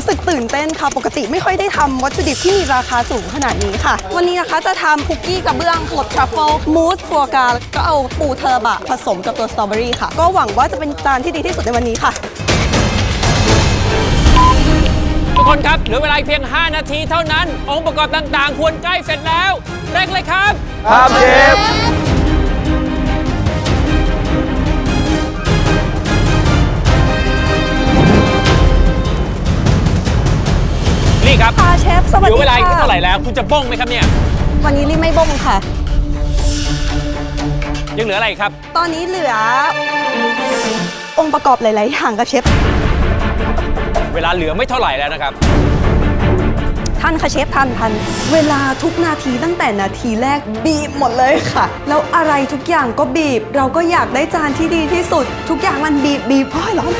รู้สึกตื่นเต้นค่ะ ปกติไม่ค่อยได้ทำวัตถุดิบที่มีราคาสูงขนาดนี้ค่ะ วันนี้นะคะจะทำคุกกี้กระเบื้องรสทรัฟเฟิลมูสฟัวกราก็เอาปูเทอร์บะผสมกับตัวสตรอเบอรี่ค่ะ ก็หวังว่าจะเป็นจานที่ดีที่สุดในวันนี้ค่ะ ทุกคนครับเหลือเวลาอีกเพียง 5 นาทีเท่านั้น องค์ประกอบต่างๆ ควรใกล้เสร็จแล้วเร่งเลยครับ ครับเชฟ ลือดีเวลาอีกค่ะเท่าไหร่แล้ว คุณจะบ้งไหมครับเนี่ย วันนี้รีบไม่บ้งค่ะ ยังเหลืออะไรอีกครับ ตอนนี้เหลือ องค์ประกอบหลาย ๆ อย่างกับเชฟ เวลาเหลือไม่เท่าไหร่แล้วนะครับ ท่านคะเชฟทันทัน เวลาทุกนาทีตั้งแต่นาทีแรกบีบหมดเลยค่ะ แล้วอะไรทุกอย่างก็บีบ เราก็อยากได้จานที่ดีที่สุด ทุกอย่างมันบีบบีบโอ้ยร้อน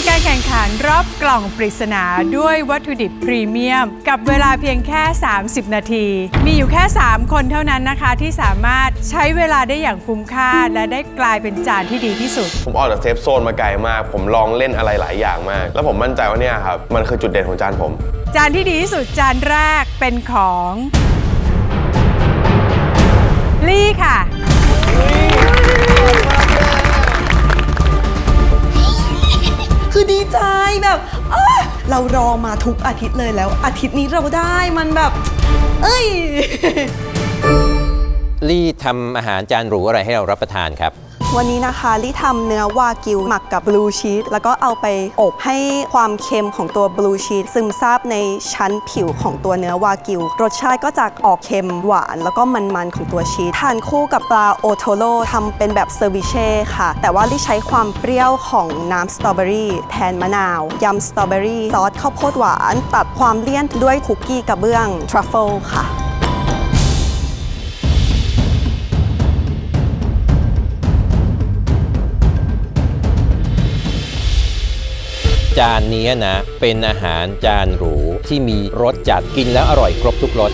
ในการแข่งขันรอบกล่องปริศนาด้วยวัตถุดิบพรีเมียม กับเวลาเพียงแค่ 30 นาที มีอยู่แค่ 3 คนเท่านั้นนะคะ ที่สามารถใช้เวลาได้อย่างคุ้มค่า และได้กลายเป็นจานที่ดีที่สุด ผมออกจากเซฟโซนมาไกลมาก ผมลองเล่นอะไรหลายอย่างมาก แล้วผมมั่นใจว่าเนี่ยครับ มันคือจุดเด่นของจานผม จานที่ดีที่สุดจานแรกเป็นของลี่ค่ะ แบบเอ้ยเรารอมาทุกอาทิตย์เลยแล้ว อาทิตย์นี้เราได้มันแบบ เอ้ย ลี่ทำอาหารจานหรูอะไรให้เรารับประทานครับ วันนี้นะคะลิทำเนื้อวากิวหมักกับบลูชีสแล้วก็เอาไปอบให้ความเค็มของตัวบลูชีสซึมซาบในชั้นผิวของตัวเนื้อวากิว รสชาติก็จะออกเค็มหวาน แล้วก็มันๆของตัวชีสทานคู่กับปลาโอโทโร่ทำเป็นแบบเซอร์วิเช่ค่ะ แต่ว่าลิใช้ความเปรี้ยวของน้ำสตรอเบอรี่แทนมะนาวยำสตรอเบอรี่ซอสข้าวโพดหวาน ตัดความเลี่ยนด้วยคุกกี้กระเบื้องทรัฟเฟิลค่ะ จานนี้นะ เป็นอาหารจานหรูที่มีรสจัดกินแล้วอร่อยครบทุกรส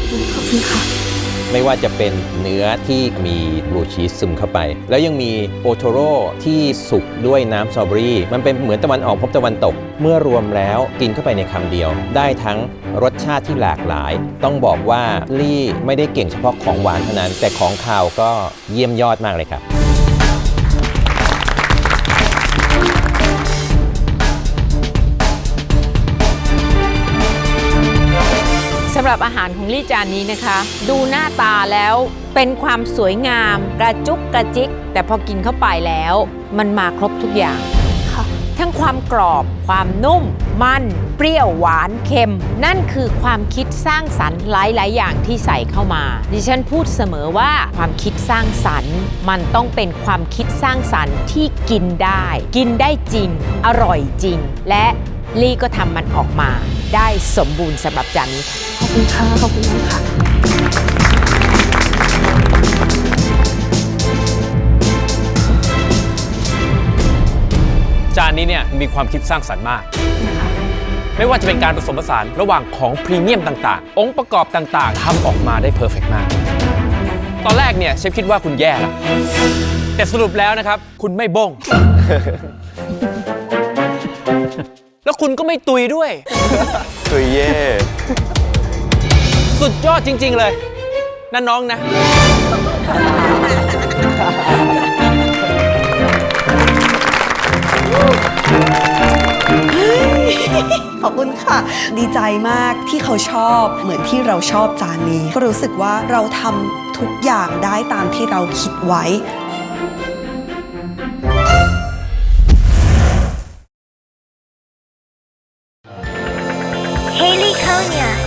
ไม่ว่าจะเป็นเนื้อที่มีบลูชีสซึมเข้าไป แล้วยังมีโอโทโร่ที่สุกด้วยน้ำสตรอเบอรี่ มันเป็นเหมือนตะวันออกพบตะวันตก เมื่อรวมแล้วกินเข้าไปในคำเดียว ได้ทั้งรสชาติที่หลากหลาย ต้องบอกว่าลี่ไม่ได้เก่งเฉพาะของหวานเท่านั้น แต่ของคาวก็เยี่ยมยอดมากเลยครับำหรับอาหารของลี่จานนี้นะคะ ดูหน้าตาแล้วเป็นความสวยงาม กระจุกกระจิก แต่พอกินเข้าไปแล้ว มันมาครบทุกอย่างค่ะทั้งความกรอบ ความนุ่ม มัน เปรี้ยวหวานเค็ม นั่นคือความคิดสร้างสรรค์หลาย ๆ อย่างที่ใส่เข้ามา ดิฉันพูดเสมอว่าความคิดสร้างสรรค์ มันต้องเป็นความคิดสร้างสรรค์ที่กินได้ กินได้จริง อร่อยจริง และลี่ก็ทำมันออกมา ได้สมบูรณ์สำหรับจานนี้ค่ะขอบคุณค่ะขอบคุณค่ะ จานนี้เนี่ยมีความคิดสร้างสรรค์มาก ไม่ว่าจะเป็นการผสมผสานระหว่างของพรีเมียมต่างๆ องค์ประกอบต่างๆทำออกมาได้เพอร์เฟกมาก ตอนแรกเนี่ยเชฟคิดว่าคุณแย่แล้วแต่สรุปแล้วนะครับ คุณไม่บ้ง แล้วคุณก็ไม่ตุยด้วยคือเย่สุดยอดจริง ๆ เลยนั่นน้องนะ ขอบคุณค่ะ ดีใจมากที่เขาชอบเหมือนที่เราชอบจานนี้ ก็รู้สึกว่าเราทำทุกอย่างได้ตามที่เราคิดไว้ Haley Konya.